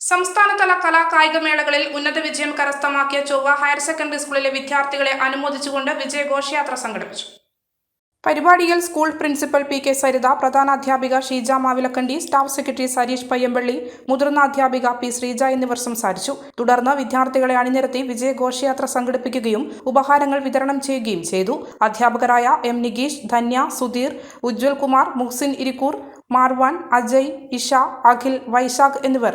സംസ്ഥാനതല കലാ കായിക മേളകളിൽ ഉന്നത വിജയം കരസ്ഥമാക്കിയ ചൊവ്വ ഹയർ സെക്കൻഡറി സ്കൂളിലെ വിദ്യാർത്ഥികളെ അനുമോദിച്ചുകൊണ്ട് വിജയഘോഷയാത്ര സംഘടിപ്പിച്ചു. പരിപാടിയിൽ school principal P K Saritha പ്രധാനാധ്യാപിക Sheeja Mavilakandi staff secretary Sareesh Payyampally മുതിർന്ന അധ്യാപിക പി ശ്രീജ എന്നിവർ സംസാരിച്ചു. തുടർന്ന് വിദ്യാർത്ഥികളെ അണിനിരത്തി വിജയഘോഷയാത്ര സംഘടിപ്പിക്കുകയും ഉപഹാരങ്ങൾ വിതരണം ചെയ്യുകയും ചെയ്തു. അധ്യാപകരായ എം നികീഷ് ധന്യ സുധീർ ഉജ്ജ്വൽ കുമാർ മുഹ്സിൻ ഇരിക്കൂർ മാർവാൻ അജയ് ഇഷ അഖിൽ വൈശാഖ് എന്നിവർ